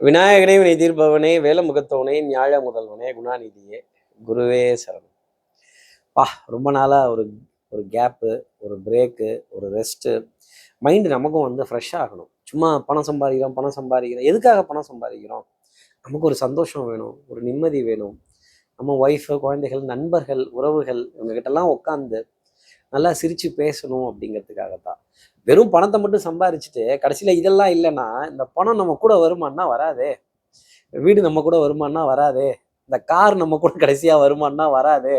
விநாயகனே வினை தீர்ப்பவனே வேலமுகத்தவனே ஞாழ முதல்வனே குணாநிதியே குருவே சரணம். பா ரொம்ப நாளாக ஒரு ஒரு கேப்பு ஒரு பிரேக்கு ஒரு ரெஸ்ட்டு மைண்டு நமக்கும் வந்து ஃப்ரெஷ் ஆகணும். சும்மா பணம் சம்பாதிக்கிறோம் பணம் சம்பாதிக்கிறோம். எதுக்காக பணம் சம்பாதிக்கிறோம்? நமக்கு ஒரு சந்தோஷம் வேணும் ஒரு நிம்மதி வேணும். நம்ம ஒய்ஃபு குழந்தைகள் நண்பர்கள் உறவுகள் இவங்ககிட்டலாம் உட்காந்து நல்லா சிரித்து பேசணும் அப்படிங்கிறதுக்காக தான் வெறும் பணத்தை மட்டும் சம்பாரிச்சுட்டு கடைசியில் இதெல்லாம் இல்லைன்னா இந்த பணம் நம்ம கூட வருமானா வராதே. வீடு நம்ம கூட வருமானா வராதே. இந்த கார் நம்ம கூட கடைசியாக வருமானா வராதே.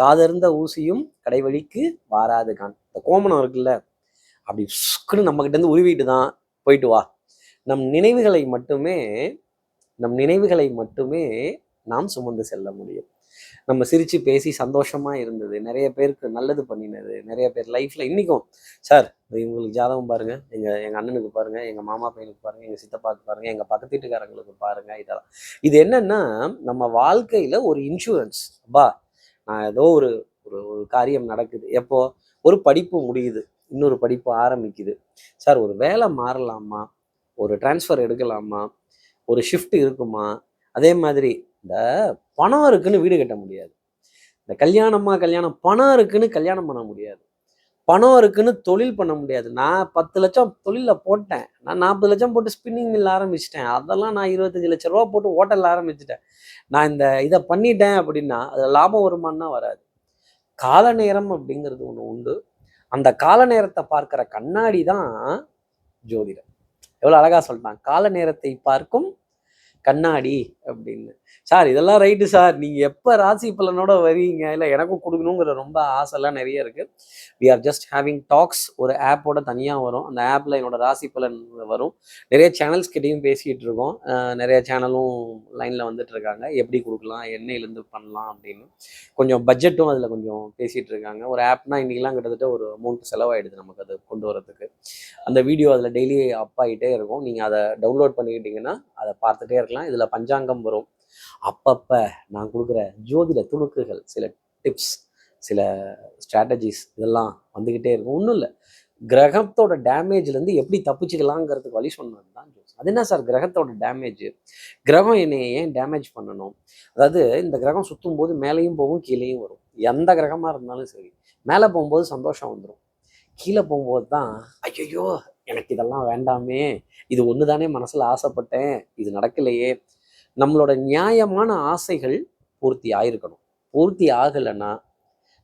காதர்ந்த ஊசியும் கடைவழிக்கு வாராது கான். இந்த கோமணம் இருக்குல்ல அப்படி சுக்குன்னு நம்மக்கிட்டேருந்து உருவிட்டு தான் போயிட்டு வா. நம் நினைவுகளை மட்டுமே நம் நினைவுகளை மட்டுமே நாம் சுமந்து செல்ல முடியும். நம்ம சிரித்து பேசி சந்தோஷமாக இருந்தது. நிறைய பேருக்கு நல்லது பண்ணினது. நிறைய பேர் லைஃப்பில் இன்றைக்கும் சார் இவங்களுக்கு ஜாதகம் பாருங்கள் எங்கள் எங்கள் அண்ணனுக்கு பாருங்கள் எங்கள் மாமா பையனுக்கு பாருங்கள் எங்கள் சித்தப்பாக்கு பாருங்கள் எங்கள் பக்கத்து வீட்டுக்காரங்களுக்கு பாருங்கள் இதெல்லாம். இது என்னென்னா நம்ம வாழ்க்கையில் ஒரு இன்சூரன்ஸ் அப்பா நான் ஏதோ ஒரு ஒரு ஒரு காரியம் நடக்குது. எப்போ? ஒரு படிப்பு முடியுது. இன்னொரு படிப்பு ஆரம்பிக்குது. சார் ஒரு வேலை மாறலாமா? ஒரு டிரான்ஸ்ஃபர் எடுக்கலாமா? ஒரு ஷிஃப்ட் இருக்குமா? அதே மாதிரி இந்த பணம் இருக்குன்னு வீடு கட்ட முடியாது. இந்த கல்யாணமா கல்யாணம் பணம் இருக்குன்னு கல்யாணம் பண்ண முடியாது. பணம் இருக்குன்னு தொழில் பண்ண முடியாது. நான் பத்து லட்சம் தொழிலில் போட்டேன். நான் நாற்பது லட்சம் போட்டு ஸ்பின்னிங் மில் ஆரம்பிச்சிட்டேன். அதெல்லாம் நான் இருபத்தஞ்சு லட்ச ரூபா போட்டு ஹோட்டல் ஆரம்பிச்சிட்டேன். நான் இந்த இதை பண்ணிட்டேன் அப்படின்னா அது லாபம் வருமானா வராது. கால நேரம் அப்படிங்கிறது ஒன்று உண்டு. அந்த கால நேரத்தை பார்க்குற கண்ணாடி தான் ஜோதிடம். எவ்வளோ அழகாக சொல்லிட்டான் கால நேரத்தை பார்க்கும் கண்ணாடி அப்படின்னு. சார் இதெல்லாம் ரைட்டு சார். நீங்கள் எப்போ ராசி பலனோட வரீங்க இல்லை எனக்கும் கொடுக்கணுங்கிற ரொம்ப ஆசைலாம் நிறைய இருக்குது we are just having talks ஒரு ஆப்போட தனியாக வரும். அந்த ஆப்பில் என்னோட ராசி பலன் வரும். நிறைய சேனல்ஸ் கிட்டேயும் பேசிகிட்டு இருக்கோம். நிறைய சேனலும் லைனில் வந்துட்டு இருக்காங்க. எப்படி கொடுக்கலாம்? எண்ணெயிலேருந்து பண்ணலாம்? அப்படின்னு. கொஞ்சம் பட்ஜெட்டும் அதில் கொஞ்சம் பேசிகிட்டு இருக்காங்க. ஒரு ஆப்னா இன்றைக்கெலாம் கிட்டத்தட்ட ஒரு அமௌண்ட் செலவாயிடுது நமக்கு அது கொண்டு வரதுக்கு. அந்த வீடியோ அதில் டெய்லி அப் ஆகிட்டே இருக்கும். நீங்கள் அதை டவுன்லோட் பண்ணிக்கிட்டீங்கன்னா அதை பார்த்துட்டே இருக்கலாம். இதில் பஞ்சாங்கம் வரும். அப்பப்போ நான் கொடுக்குற ஜோதிட துணுக்குகள் சில டிப்ஸ் சில ஸ்ட்ராட்டஜிஸ் இதெல்லாம் வந்துக்கிட்டே இருக்கும். ஒன்றும் இல்லை. கிரகத்தோட டேமேஜ்லேருந்து எப்படி தப்பிச்சுக்கலாங்கிறதுக்கு வழி சொன்னது தான் ஜோஸ். அது என்ன சார் கிரகத்தோட டேமேஜ் கிரகம் என்னை ஏன் டேமேஜ் பண்ணணும்? அதாவது இந்த கிரகம் சுற்றும் போது மேலேயும் போகும் கீழேயும் வரும். எந்த கிரகமாக இருந்தாலும் சரி மேலே போகும்போது சந்தோஷம் வந்துடும் கீழே போகும்போது தான் ஐயோ எனக்கு இதெல்லாம் வேண்டாமே இது ஒன்று தானே மனசில் ஆசைப்பட்டேன் இது நடக்கலையே நம்மளோட நியாயமான ஆசைகள் பூர்த்தி ஆயிருக்கணும். பூர்த்தி ஆகலைன்னா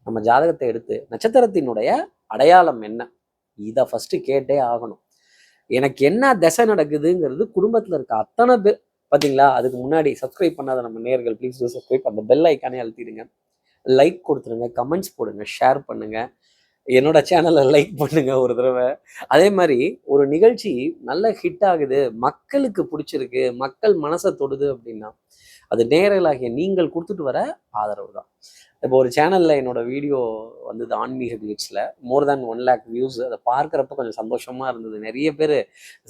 நம்ம ஜாதகத்தை எடுத்து நட்சத்திரத்தினுடைய அடையாளம் என்ன? இதை ஃபஸ்ட்டு கேட்டே ஆகணும். எனக்கு என்ன திசை நடக்குதுங்கிறது குடும்பத்தில் இருக்க அத்தனை பேர் பார்த்தீங்களா அதுக்கு முன்னாடி சப்ஸ்கிரைப் பண்ணாத நம்ம நேர்கள் ப்ளீஸ் டூ சப்ஸ்கிரைப் அந்த பெல் ஐக்கானே அழுத்திடுங்க. லைக் கொடுத்துருங்க கமெண்ட்ஸ் போடுங்க ஷேர் பண்ணுங்கள் என்னோட சேனலை லைக் பண்ணுங்க ஒரு தடவை. அதே மாதிரி ஒரு நிகழ்ச்சி நல்ல ஹிட் ஆகுது மக்களுக்கு பிடிச்சிருக்கு மக்கள் மனசை தொடுது அப்படின்னா அது நேரலாகிய நீங்கள் கொடுத்துட்டு வர ஆதரவு தான். இப்போ ஒரு சேனலில் என்னோட வீடியோ வந்தது ஆன்மீக கிளிட்ஸில் more than one lakh views அதை பார்க்குறப்ப கொஞ்சம் சந்தோஷமாக இருந்தது. நிறைய பேர்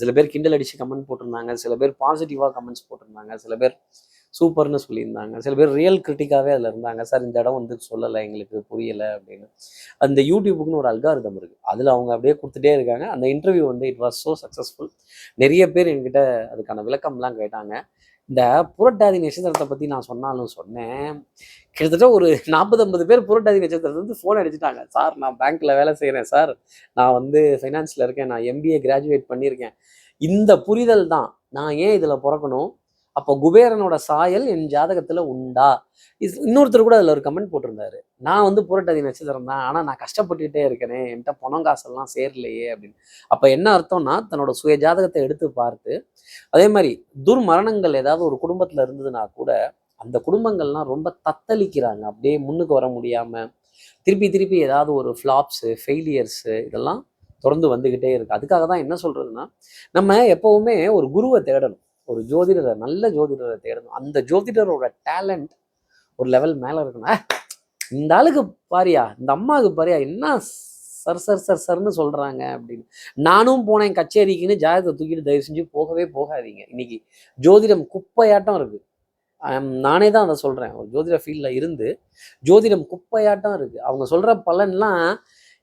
சில பேர் கிண்டல் அடித்து கமெண்ட் போட்டிருந்தாங்க சில பேர் பாசிட்டிவாக கமெண்ட்ஸ் போட்டிருந்தாங்க சில பேர் சூப்பர்னு சொல்லியிருந்தாங்க. சில பேர் ரியல் கிரிட்டிக்காகவே அதில் இருந்தாங்க. சார் இந்த இடம் வந்து சொல்லலை எங்களுக்கு புரியலை அப்படின்னு. அந்த யூடியூபுக்குன்னு ஒரு அல்காரிதம் இருக்குது அதில் அவங்க அப்படியே கொடுத்துட்டே இருக்காங்க. அந்த இன்டர்வியூ வந்து இட் வாஸ் ஸோ சக்ஸஸ்ஃபுல் நிறைய பேர் என்கிட்ட அதுக்கான விளக்கம்லாம் கேட்டாங்க. இந்த புரட்டாதி நட்சத்திரத்தை பற்றி நான் சொன்னாலும் சொன்னேன். கிட்டத்தட்ட ஒரு நாற்பது ஐம்பது பேர் புரட்டாதி நட்சத்திரத்தை வந்து ஃபோன் அடிச்சுட்டாங்க. சார் நான் பேங்க்கில் வேலை செய்கிறேன் சார். நான் வந்து ஃபைனான்ஸில் இருக்கேன். நான் எம்பிஏ கிராஜுவேட் பண்ணியிருக்கேன். இந்த புரிதல் தான். நான் ஏன் இதில் பிறக்கணும்? அப்போ குபேரனோட சாயல் என் ஜாதகத்தில் உண்டா? இது இன்னொருத்தர் கூட அதில் ஒரு கமெண்ட் போட்டிருந்தாரு. நான் வந்து புரட்டாதி நட்சத்திரம் தான். ஆனால் நான் கஷ்டப்பட்டுக்கிட்டே இருக்கேனே என்கிட்ட பணம் காசெல்லாம் சேரலையே அப்படின்னு. அப்போ என்ன அர்த்தம்னா தன்னோட சுய ஜாதகத்தை எடுத்து பார்த்து அதே மாதிரி துர்மரணங்கள் ஏதாவது ஒரு குடும்பத்தில் இருந்ததுன்னா கூட அந்த குடும்பங்கள்லாம் ரொம்ப தத்தளிக்கிறாங்க. அப்படியே முன்னுக்கு வர முடியாமல் திருப்பி திருப்பி ஏதாவது ஒரு ஃப்ளாப்ஸு ஃபெயிலியர்ஸு இதெல்லாம் தொடர்ந்து வந்துக்கிட்டே இருக்கு. அதுக்காக தான் என்ன சொல்கிறதுனா நம்ம எப்போவுமே ஒரு குருவை தேடணும். ஒரு ஜோதிடரை நல்ல ஜோதிடரை தேடணும். அந்த ஜோதிடரோட டேலண்ட் ஒரு லெவல் மேலே இருக்கணும். இந்த ஆளுக்கு பாரியா இந்த அம்மாவுக்கு பாரியா என்ன சர் சர் சர் சர்னு சொல்கிறாங்க அப்படின்னு. நானும் போனேன் கச்சேரிக்குன்னு ஜாதகத்தை தூக்கிட்டு தயவு செஞ்சு போகவே போகாதீங்க. இன்னைக்கு ஜோதிடம் குப்பையாட்டம் இருக்கு. நானே தான் அதை சொல்கிறேன் ஒரு ஜோதிட ஃபீல்டில் இருந்து ஜோதிடம் குப்பையாட்டம் இருக்கு. அவங்க சொல்கிற பலன்லாம்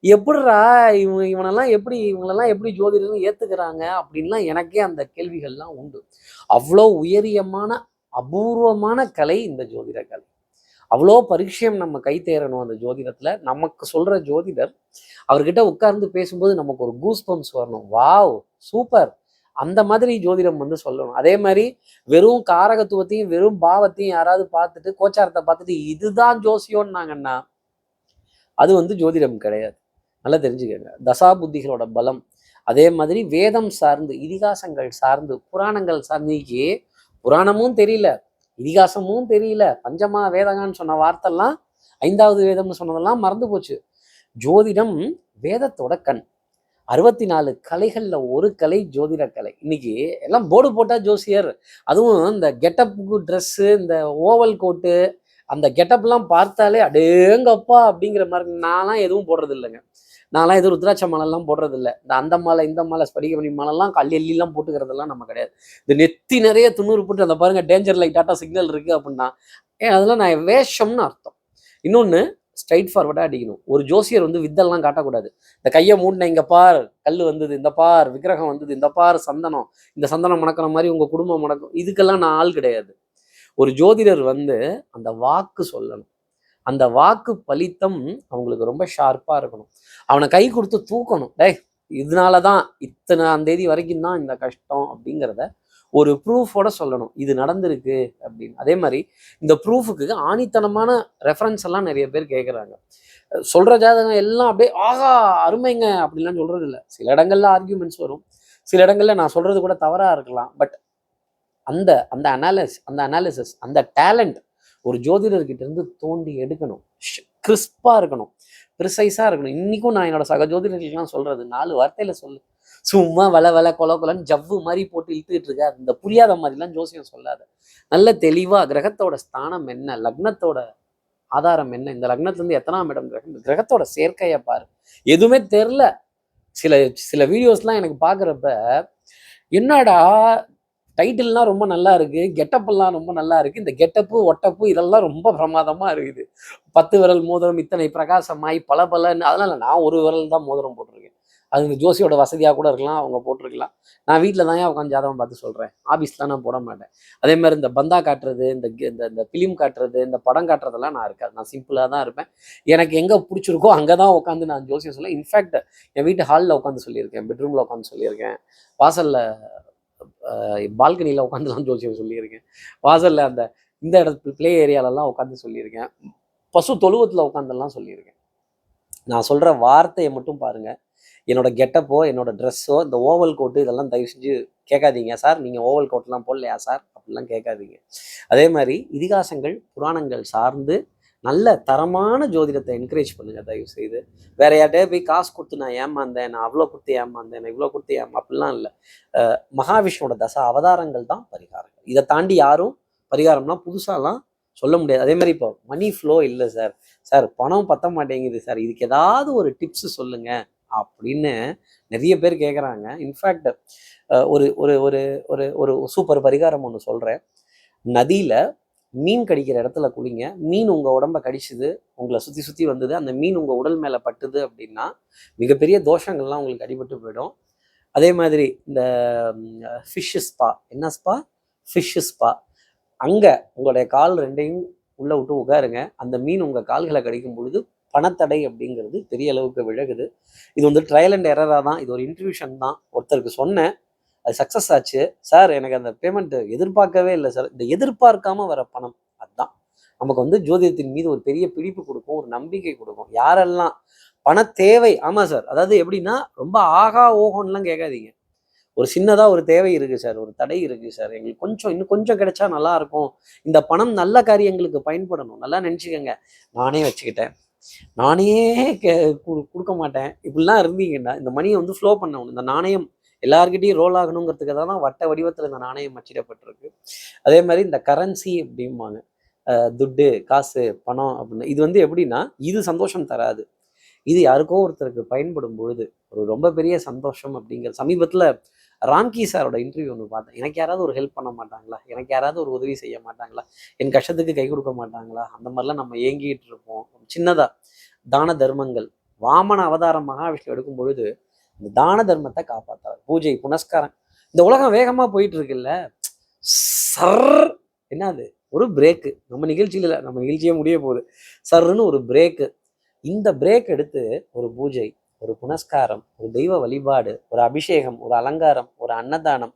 எப்படிரா இவங்க இவனெல்லாம் எப்படி இவங்களெல்லாம் எப்படி ஜோதிடர்னு ஏத்துக்கிறாங்க அப்படின்லாம் எனக்கே அந்த கேள்விகள்லாம் உண்டு. அவ்வளோ உயரியமான அபூர்வமான கலை இந்த ஜோதிட கலை. அவ்வளோ பரிச்சயம் நம்ம கை தேரணும் அந்த ஜோதிடத்துல. நமக்கு சொல்ற ஜோதிடர் அவர்கிட்ட உட்கார்ந்து பேசும்போது நமக்கு ஒரு கூஸ் பம்ப்ஸ் வரணும். வாவ் சூப்பர் அந்த மாதிரி ஜோதிடம் வந்து சொல்லணும். அதே மாதிரி வெறும் காரகத்துவத்தையும் வெறும் பாவத்தையும் யாராவது பார்த்துட்டு கோச்சாரத்தை பார்த்துட்டு இதுதான் ஜோசியோன்னாங்கன்னா அது வந்து ஜோதிடம் கிடையாது. நல்லா தெரிஞ்சுக்கங்க. தசா புத்திகளோட பலம். அதே மாதிரி வேதம் சார்ந்து இதிகாசங்கள் சார்ந்து புராணங்கள் சார்ந்து புராணமும் தெரியல இதிகாசமும் தெரியல. பஞ்சமா வேதகான்னு சொன்ன வார்த்தைலாம் ஐந்தாவது வேதம்னு சொன்னதெல்லாம் மறந்து போச்சு. ஜோதிடம் வேதத்தோட கண். அறுபத்தி நாலு கலைகளில் ஒரு கலை ஜோதிட கலை. இன்னைக்கு எல்லாம் போர்டு போட்டா ஜோசியர். அதுவும் இந்த கெட்டப்புக்கு ட்ரெஸ்ஸு இந்த ஓவல் கோட்டு அந்த கெட்டப்லாம் பார்த்தாலே அடேங்கப்பா அப்படிங்கிற மாதிரி நான்லாம் எதுவும் போடுறது இல்லைங்க நான்லாம் எதுவும் ருத்ராட்ச மாலைலாம் போடுறது இந்த அந்த மாலை இந்த மாலை ஸ்படிகமணி மாலைலாம் கல் எல்லாம் போட்டுக்கிறதெல்லாம் நம்ம கிடையாது. இந்த நெத்தி நிறைய துண்ணூறு போட்டு அந்த பாருங்க டேஞ்சர் லைட் டாட்டா சிக்னல் இருக்கு அப்படின்னா ஏன் அதெல்லாம் நான் வேஷம்னு அர்த்தம். இன்னொன்று ஸ்ட்ரைட் ஃபார்வர்டாக அடிக்கணும். ஒரு ஜோசியர் வந்து வித்தெல்லாம் காட்டக்கூடாது. இந்த கையை மூடின இங்க பார் கல் வந்தது இந்த பார் விக்கிரகம் வந்தது இந்த பார் சந்தனம் இந்த சந்தனம் மணக்கிற மாதிரி உங்க குடும்பம் மணக்கும் இதுக்கெல்லாம் நான் ஆள் கிடையாது. ஒரு ஜோதிடர் வந்து அந்த வாக்கு சொல்லணும். அந்த வாக்கு பலித்தம் அவங்களுக்கு ரொம்ப ஷார்ப்பாக இருக்கணும். அவனை கை கொடுத்து தூக்கணும். டே இதனால தான் இத்தனை தேதி வரைக்கும் தான் இந்த கஷ்டம் அப்படிங்கிறத ஒரு ப்ரூஃபோட சொல்லணும். இது நடந்திருக்கு அப்படின்னு. அதே மாதிரி இந்த ப்ரூஃபுக்கு ஆணித்தனமான ரெஃபரன்ஸ் எல்லாம் நிறைய பேர் கேட்குறாங்க சொல்ற ஜாதகம் எல்லாம் அப்படியே ஆகா அருமைங்க அப்படின்லாம் சொல்றது இல்லை. சில இடங்கள்ல ஆர்கியூமெண்ட்ஸ் வரும். சில இடங்கள்ல நான் சொல்றது கூட தவறா இருக்கலாம். பட் அந்த அந்த அனாலிஸ் அந்த அனாலிசிஸ் அந்த டேலண்ட் ஒரு ஜோதிடர்கிட்ட இருந்து தோண்டி எடுக்கணும். கிறிஸ்பா இருக்கணும். ப்ரிசைஸாக இருக்கணும். இன்றைக்கும் நான் என்னோட சக ஜோதிடர்களுக்கெல்லாம் சொல்கிறது நாலு வார்த்தையில் சொல்லு. சும்மா வள வள கொல கொலன்னு ஜவ்வு மாதிரி போட்டு இழுத்துக்கிட்டு இருக்க. இந்த புரியாத மாதிரிலாம் ஜோசியம் சொல்லாத. நல்ல தெளிவாக கிரகத்தோட ஸ்தானம் என்ன? லக்னத்தோட ஆதாரம் என்ன? இந்த லக்னத்துலேருந்து எத்தனாம் இடம் கிரகம்? கிரகத்தோட சேர்க்கையை பாரு. எதுவுமே தெரில. சில சில வீடியோஸ்லாம் எனக்கு பார்க்குறப்ப என்னடா டைட்டில்லாம் ரொம்ப நல்லா இருக்கு. கெட்டப் எல்லாம் ரொம்ப நல்லா இருக்கு. இந்த கெட்டப்பு ஒட்டப்பு இதெல்லாம் ரொம்ப பிரமாதமா இருக்குது. பத்து விரல் மோதிரம் இத்தனை பிரகாசமாய் பல பலன்னு அதனால நான் ஒரு விரல் தான் மோதிரம் போட்டிருக்கேன். அது இந்த ஜோசியோட வசதியாக கூட இருக்கலாம் அவங்க போட்டிருக்கலாம். நான் வீட்டில் தான் உட்காந்து ஜாதகம் பார்த்து சொல்கிறேன் ஆஃபீஸ்லாம் நான் போட மாட்டேன். அதே மாதிரி இந்த பந்தா காட்டுறது இந்த இந்த இந்த ஃபிலிம் காட்டுறது இந்த படம் காட்டுறதெல்லாம் நான் இருக்காது. நான் சிம்பிளாக தான் இருப்பேன். எனக்கு எங்கே பிடிச்சிருக்கோ அங்கே தான் உட்காந்து நான் ஜோசியம் சொல்ல. இன்ஃபேக்ட் என் வீட்டு ஹாலில் உட்காந்து சொல்லியிருக்கேன். பெட்ரூமில் உட்காந்து சொல்லியிருக்கேன். வாசலில் பால்கனியில் உட்காந்துலாம் ஜோசியம் சொல்லியிருக்கேன். வாசலில் அந்த இந்த இடத்துல ப்ளே ஏரியாலலாம் உட்காந்து சொல்லியிருக்கேன். பசு தொழுவத்தில் உட்காந்துலாம் சொல்லியிருக்கேன். நான் சொல்கிற வார்த்தையை மட்டும் பாருங்கள் என்னோட கெட்டப்போ என்னோட ட்ரெஸ்ஸோ இந்த ஓவல் கோட்டு இதெல்லாம் தயவு செஞ்சு கேட்காதீங்க சார் நீங்கள் ஓவல் கோட்லாம் போடலையா சார் அப்படிலாம் கேட்காதீங்க. அதே மாதிரி இதிகாசங்கள் புராணங்கள் சார்ந்து நல்ல தரமான ஜோதிடத்தை என்கரேஜ் பண்ணுங்க தயவு செய்து. வேற யார்கிட்டயே போய் காசு கொடுத்து நான் ஏமாந்தேன் நான் அவ்வளோ கொடுத்து ஏமாந்தேன் நான் இவ்வளோ கொடுத்து ஏமா அப்படிலாம் இல்லை. மகாவிஷ்ணுவோட தச அவதாரங்கள் தான் பரிகாரங்கள். இதை தாண்டி யாரும் பரிகாரம்லாம் புதுசாலாம் சொல்ல முடியாது. அதே மாதிரி இப்போ மணி ஃப்ளோ இல்லை சார் சார் பணம் பத்த மாட்டேங்குது சார் இதுக்கு ஏதாவது ஒரு டிப்ஸ் சொல்லுங்க அப்படின்னு நிறைய பேர் கேட்குறாங்க இன்ஃபேக்ட் ஒரு ஒரு ஒரு ஒரு ஒரு சூப்பர் பரிகாரம் ஒன்று சொல்கிறேன் நதியில் மீன் கடிக்கிற இடத்துல குளிங்க. மீன் உங்கள் உடம்ப கடிச்சுது உங்களை சுற்றி சுற்றி வந்தது அந்த மீன் உங்கள் உடல் மேலே பட்டுது அப்படின்னா மிகப்பெரிய தோஷங்கள்லாம் உங்களுக்கு அடிபட்டு போயிடும். அதே மாதிரி இந்த ஃபிஷ் ஸ்பா என்ன ஸ்பா ஃபிஷ் ஸ்பா அங்கே உங்களுடைய கால் ரெண்டையும் உள்ளே விட்டு உட்காருங்க அந்த மீன் உங்கள் கால்களை கடிக்கும் பொழுது பணத்தடை அப்படிங்கிறது பெரிய அளவுக்கு விலகுது. இது வந்து ட்ரையல் அண்ட் எரராக தான் இது ஒரு இன்ட்ரிபியூஷன் தான். ஒருத்தருக்கு சொன்னேன் அது சக்ஸஸ் ஆச்சு. சார் எனக்கு அந்த பேமெண்ட் எதிர்பார்க்கவே இல்லை சார் இந்த எதிர்பார்க்காம வர பணம் அதுதான் நமக்கு வந்து ஜோதிடத்தின் மீது ஒரு பெரிய பிடிப்பு கொடுக்கும் ஒரு நம்பிக்கை கொடுக்கும். யாரெல்லாம் பண தேவை ஆமா சார் அதாவது எப்படின்னா ரொம்ப ஆகா ஓகோன்லாம் கேட்காதீங்க. ஒரு சின்னதாக ஒரு தேவை இருக்குது சார் ஒரு தடை இருக்குது சார் எங்களுக்கு கொஞ்சம் இன்னும் கொஞ்சம் கிடைச்சா நல்லா இருக்கும். இந்த பணம் நல்ல காரியங்களுக்கு பயன்படணும். நல்லா நினச்சிக்கோங்க. நானே வச்சுக்கிட்டேன். நானே கே கு- கொடுக்க மாட்டேன். இப்படிலாம் இருந்தீங்கன்னா இந்த மணியை வந்து ஃப்ளோ பண்ணணும். இந்த நாணயம் எல்லார்கிட்டையும் ரோல் ஆகணுங்கிறதுக்கு தான் வட்ட வடிவத்தில் இந்த நாணயம் அச்சிடப்பட்டிருக்கு. அதே மாதிரி இந்த கரன்சி அப்படிம்பாங்க. துட்டு காசு பணம் அப்படின்னு. இது வந்து எப்படின்னா இது சந்தோஷம் தராது. இது யாருக்கோ ஒருத்தருக்கு பயன்படும் பொழுது ஒரு ரொம்ப பெரிய சந்தோஷம் அப்படிங்கிற சமீபத்தில் ராம்கி சாரோட இன்டர்வியூ ஒன்று பார்த்தேன். எனக்கு யாராவது ஒரு ஹெல்ப் பண்ண மாட்டாங்களா? எனக்கு யாராவது ஒரு உதவி செய்ய மாட்டாங்களா? என் கஷ்டத்துக்கு கை கொடுக்க மாட்டாங்களா? அந்த மாதிரிலாம் நம்ம ஏங்கிட்டு இருப்போம். சின்னதாக தான தர்மங்கள். வாமன அவதாரம் மகாவிஷ்ணு எடுக்கும் பொழுது இந்த தான தர்மத்தை காப்பாத்தார் பூஜை புனஸ்காரம். இந்த உலகம் வேகமா போயிட்டு இருக்குல்ல சர் என்னது? ஒரு பிரேக்கு நம்ம நிகழ்ச்சியில் இல்லை நம்ம நிகழ்ச்சியே முடிய போகுது. சர்ன்னு ஒரு பிரேக்கு இந்த பிரேக் எடுத்து ஒரு பூஜை ஒரு புனஸ்காரம் ஒரு தெய்வ வழிபாடு ஒரு அபிஷேகம் ஒரு அலங்காரம் ஒரு அன்னதானம்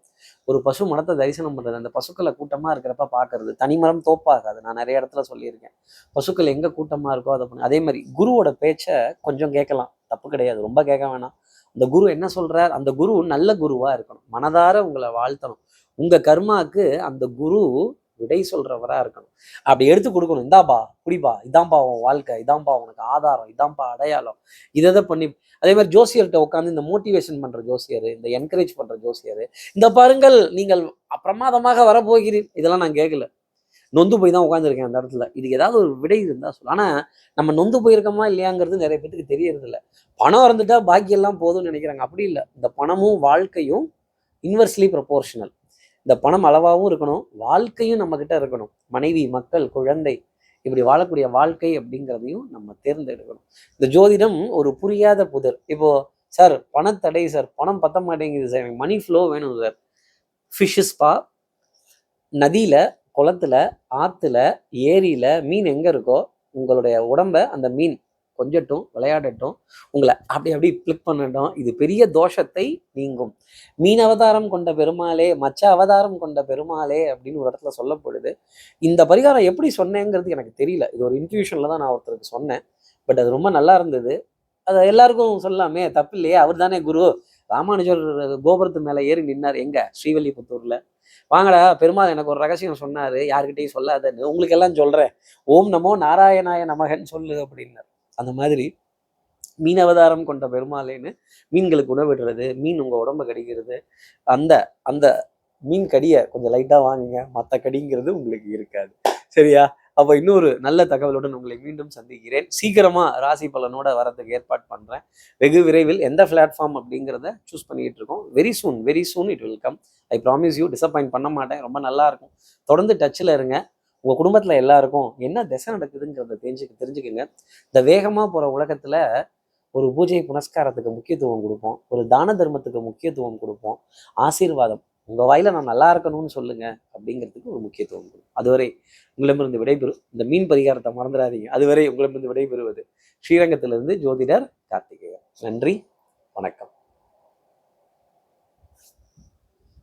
ஒரு பசு மரத்தை தரிசனம் பண்றது. அந்த பசுக்களை கூட்டமா இருக்கிறப்ப பார்க்கிறது தனிமரம் தோப்பாகாது. நான் நிறைய இடத்துல சொல்லியிருக்கேன். பசுக்கள் எங்க கூட்டமா இருக்கோ அதை பண்ணு. அதே மாதிரி குருவோட பேச்சை கொஞ்சம் கேட்கலாம். தப்பு கிடையாது. ரொம்ப கேட்க வேணாம். அந்த குரு என்ன சொல்றார்? அந்த குரு நல்ல குருவா இருக்கணும். மனதார உங்களை வாழ்த்தணும். உங்க கர்மாக்கு அந்த குரு விடை சொல்றவரா இருக்கணும். அப்படி எடுத்து கொடுக்கணும். இந்தாப்பா குடிப்பா. இதான்பா உன் வாழ்க்கை. இதான்பா உனக்கு ஆதாரம். இதான்பா அடையாளம். இதை இதை பண்ணி அதே மாதிரி ஜோசியர்கிட்ட உட்காந்து இந்த மோட்டிவேஷன் பண்ற ஜோசியர் இந்த என்கரேஜ் பண்ற ஜோசியர் இந்த பாருங்கள் நீங்கள் பிரமாதமாக வரப்போகிறீர். இதெல்லாம் நான் கேட்கல. நொந்து போய் தான் உட்காந்துருக்கேன் அந்த இடத்துல. இதுக்கு ஏதாவது ஒரு விடை இருந்தால் சொல்லு. ஆனால் நம்ம நொந்து போயிருக்கோமா இல்லையாங்கிறது நிறைய பேத்துக்கு தெரியறதில்ல. பணம் இருந்துட்டா பாக்கியெல்லாம் போதும்னு நினைக்கிறாங்க. அப்படி இல்லை. இந்த பணமும் வாழ்க்கையும் இன்வெர்ஸ்லி ப்ரொபோர்ஷனல் இந்த பணம் அளவாகவும் இருக்கணும். வாழ்க்கையும் நம்மக்கிட்ட இருக்கணும். மனைவி மக்கள் குழந்தை இப்படி வாழக்கூடிய வாழ்க்கை அப்படிங்கிறதையும் நம்ம தேர்ந்தெடுக்கணும். இந்த ஜோதிடம் ஒரு புரியாத புதர். இப்போ சார் பணத்தடை சார். பணம் பத்த மாட்டேங்குது சார். எனக்கு மணி ஃப்ளோ வேணும் சார். ஃபிஷ்ஷு ஸ்பா நதியில குளத்துல ஆத்துல ஏரியில மீன் எங்க இருக்கோ உங்களுடைய உடம்ப அந்த மீன் கொஞ்சட்டும் விளையாடட்டும் உங்களை அப்படி அப்படி பிளிக் பண்ணட்டும். இது பெரிய தோஷத்தை நீங்கும். மீன் அவதாரம் கொண்ட பெருமாளே மச்ச அவதாரம் கொண்ட பெருமாளே அப்படின்னு ஒரு இடத்துல சொல்லப்படுது இந்த பரிகாரம் எப்படி சொன்னேங்கிறது எனக்கு தெரியல. இது ஒரு இன்ட்யூஷன்ல தான் நான் ஒருத்தருக்கு சொன்னேன். பட் அது ரொம்ப நல்லா இருந்தது. அதை எல்லாருக்கும் சொல்லலாமே தப்பு இல்லையே அவர் தானே குரு? ராமானுஜர் கோபுரத்து மேலே ஏறி நின்னார். எங்க? ஸ்ரீவல்லிபுத்தூர்ல. வாங்கடா பெருமாள் எனக்கு ஒரு ரகசியம் சொன்னாரு யாருக்கிட்டையும் சொல்லாதன்னு. உங்களுக்கு எல்லாம் சொல்றேன். ஓம் நமோ நாராயணாய நமகன் சொல்லு அப்படின்னார். அந்த மாதிரி மீன் அவதாரம் கொண்ட பெருமாளேன்னு மீன்களுக்கு உணவிடுறது மீன் உங்க உடம்ப கடிக்கிறது அந்த அந்த மீன் கடியை கொஞ்சம் லைட்டா வாங்குங்க. மற்ற கடிங்கிறது உங்களுக்கு இருக்காது. சரியா? அப்போ இன்னொரு நல்ல தகவலுடன் உங்களை மீண்டும் சந்திக்கிறேன். சீக்கிரமா ராசி பலனோட வரதுக்கு ஏற்பாடு பண்றேன். வெகு விரைவில் எந்த பிளாட்ஃபார்ம் அப்படிங்கிறத சூஸ் பண்ணிட்டு இருக்கோம். Very soon very soon it will come I promise you disappoint பண்ண மாட்டேன். ரொம்ப நல்லா இருக்கும். தொடர்ந்து டச்சில் இருங்க. உங்கள் குடும்பத்தில் எல்லாருக்கும் என்ன திசை நடக்குதுங்கிறத தெரிஞ்சுக்க தெரிஞ்சுக்கோங்க. இந்த வேகமாக போகிற உலகத்தில் ஒரு பூஜை புனஸ்காரத்துக்கு முக்கியத்துவம் கொடுப்போம். ஒரு தான தர்மத்துக்கு முக்கியத்துவம் கொடுப்போம். ஆசீர்வாதம் உங்கள் வாயில நான் நல்லா இருக்கணும்னு சொல்லுங்க அப்படிங்கிறதுக்கு ஒரு முக்கியத்துவம் கொடுக்கும். அதுவரை உங்களிடமிருந்து விடைபெறும். இந்த மீன் பரிகாரத்தை மறந்துடாதீங்க. அதுவரை உங்களிடமிருந்து விடைபெறுவது ஸ்ரீரங்கத்திலிருந்து ஜோதிடர் கார்த்திகேயன். நன்றி. வணக்கம்.